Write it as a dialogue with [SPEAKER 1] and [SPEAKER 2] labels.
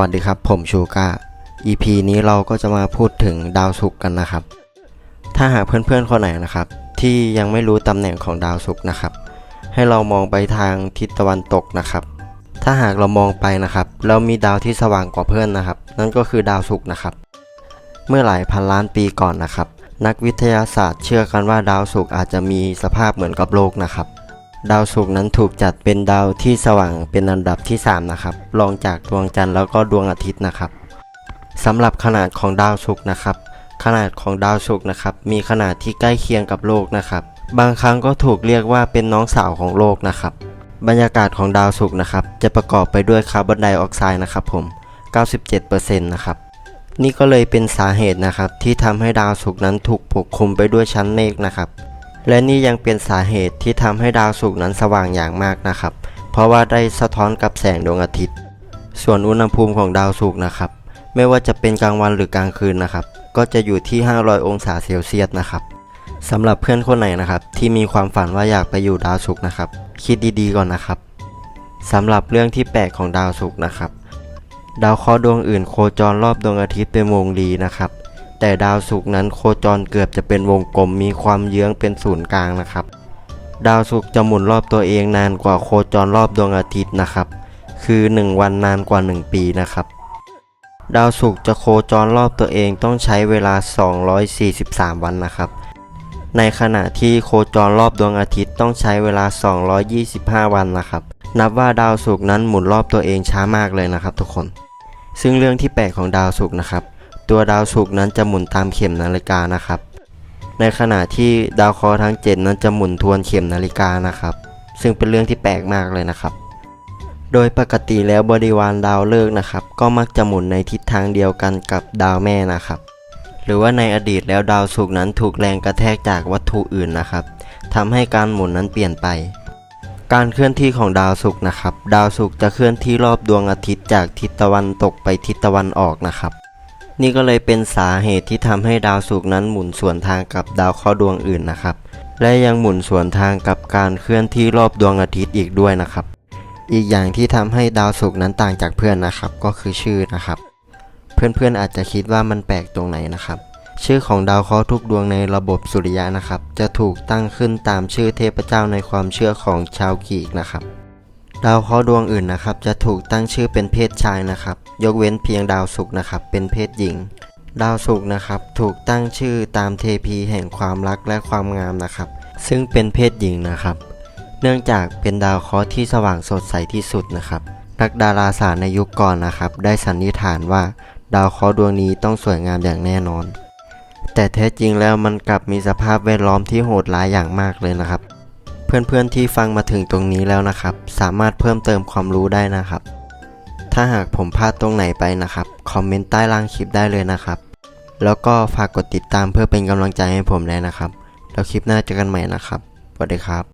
[SPEAKER 1] วัสดีครับ ผมชูกา EP นี้เราก็จะมาพูดถึงดาวศุกร์กันนะครับ ถ้าหากเพื่อนๆคนไหนนะครับ ที่ยังไม่รู้ตำแหน่งของดาวศุกร์นะครับ ให้เรามองไปทางทิศตะวันตกนะครับ ถ้าหากเรามองไปนะครับแล้วมีดาวที่สว่างกว่าเพื่อนนะครับ นั่นก็คือดาวศุกร์นะครับ เมื่อหลายพันล้านปีก่อนนะครับ นักวิทยาศาสตร์เชื่อกันว่าดาวศุกร์อาจจะมีสภาพเหมือนกับโลกนะครับ ดาวศุกร์นั้นถูกจัดเป็นดาวที่สว่างเป็นอันดับที่ 3 นะครับ รองจากดวงจันทร์แล้วก็ดวงอาทิตย์นะครับสำหรับขนาดของดาวศุกร์นะครับ ขนาดของดาวศุกร์นะครับ มีขนาดที่ใกล้เคียงกับโลกนะครับ บางครั้งก็ถูกเรียกว่าเป็นน้องสาวของโลกนะครับ บรรยากาศของดาวศุกร์นะครับ จะประกอบไปด้วยคาร์บอนไดออกไซด์นะครับผม 97%นะครับนี่ก็เลยเป็นสาเหตุนะครับที่ทำให้ดาวศุกร์นั้นถูกปกคลุมไปด้วยชั้นเมฆนะครับ และนี่ยังเป็นสาเหตุที่ทำให้ดาวศุกร์นั้นสว่างอย่างมากนะครับ เพราะว่าได้สะท้อนกับแสงดวงอาทิตย์ ส่วนอุณหภูมิของดาวศุกร์นะครับ ไม่ว่าจะเป็นกลางวันหรือกลางคืนนะครับ ก็จะอยู่ที่ 500 องศาเซลเซียสนะครับสำหรับเพื่อนคนไหนนะครับ ที่มีความฝันว่าอยากไปอยู่ดาวศุกร์นะครับ คิดดีๆก่อนนะครับสำหรับเรื่องที่แปลกของดาวศุกร์นะครับ ดาวเคราะห์ดวงอื่นโคจรรอบดวงอาทิตย์เป็นวงรีนะครับ แต่ดาวศุกร์นั้นโคจรเกือบจะเป็นวงกลมมีความเยื้องเป็นศูนย์กลางนะครับ ดาวศุกร์จะหมุนรอบตัวเองนานกว่าโคจรรอบดวงอาทิตย์นะครับ คือ 1 วันนานกว่า 1 ปีนะครับ ดาวศุกร์จะโคจรรอบตัวเองต้องใช้เวลา 243 วันนะครับ ในขณะที่โคจรรอบดวงอาทิตย์ต้องใช้เวลา 225 วันนะครับ นับว่าดาวศุกร์นั้นหมุนรอบตัวเองช้ามากเลยนะครับ ทุกคน ซึ่งเรื่องที่แปลกของดาวศุกร์นะครับ ตัวดาวศุกร์นั้นจะหมุนตามเข็มนาฬิกานะครับ ในขณะที่ดาวเคราะห์ทั้ง 7 นั้นจะหมุนทวนเข็มนาฬิกานะครับ ซึ่งเป็นเรื่องที่แปลกมากเลยนะครับ โดยปกติแล้วบริวารดาวฤกษ์นะครับ ก็มักจะหมุนในทิศทางเดียวกันกับดาวแม่นะครับ หรือว่าในอดีตแล้วดาวศุกร์นั้นถูกแรงกระแทกจากวัตถุอื่นนะครับทำให้การหมุนนั้นเปลี่ยนไปการเคลื่อนที่ของดาวศุกร์นะครับ ดาวศุกร์จะเคลื่อนที่รอบดวงอาทิตย์จากทิศตะวันตกไปทิศตะวันออกนะครับ นี่ก็เลยเป็นสาเหตุที่ทำให้ดาวศุกร์นั้นหมุนสวนทางกับดาวเคราะห์ดวงอื่นนะครับ และยังหมุนสวนทางกับการเคลื่อนที่รอบดวงอาทิตย์อีกด้วยนะครับ อีกอย่างที่ทำให้ดาวศุกร์นั้นต่างจากเพื่อนนะครับ ก็คือชื่อนะครับ เพื่อนๆอาจจะคิดว่ามันแปลกตรงไหนนะครับ ชื่อของดาวเคราะห์ทุกดวงในระบบสุริยะนะครับ จะถูกตั้งขึ้นตามชื่อเทพเจ้าในความเชื่อของชาวกรีกนะครับ ดาวเคราะห์ดวงอื่นนะครับ จะถูกตั้งชื่อเป็นเพศชายนะครับ ยกเว้นเพียงดาวศุกร์นะครับ เป็นเพศหญิง ดาวศุกร์นะครับ ถูกตั้งชื่อตามเทพีแห่งความรักและความงามนะครับ ซึ่งเป็นเพศหญิงนะครับ เนื่องจากเป็นดาวเคราะห์ที่สว่างสดใสที่สุดนะครับนักดาราศาสตร์ในยุคก่อนนะครับ ได้สันนิษฐานว่า ดาวเคราะห์ดวงนี้ต้องสวยงามอย่างแน่นอน แต่แท้จริงแล้วมันกลับมีสภาพแวดล้อมที่โหดร้ายอย่างมากเลยนะครับ เพื่อนๆที่ฟังมาถึงตรงนี้แล้วนะครับ สามารถเพิ่มเติมความรู้ได้นะครับ ถ้าหากผมพลาดตรงไหนไปนะครับ คอมเมนต์ใต้ล่างคลิปได้เลยนะครับ แล้วก็ฝากกดติดตามเพื่อเป็นกำลังใจให้ผมเลยนะครับ แล้วคลิปหน้าเจอกันใหม่นะครับสวัสดีครับ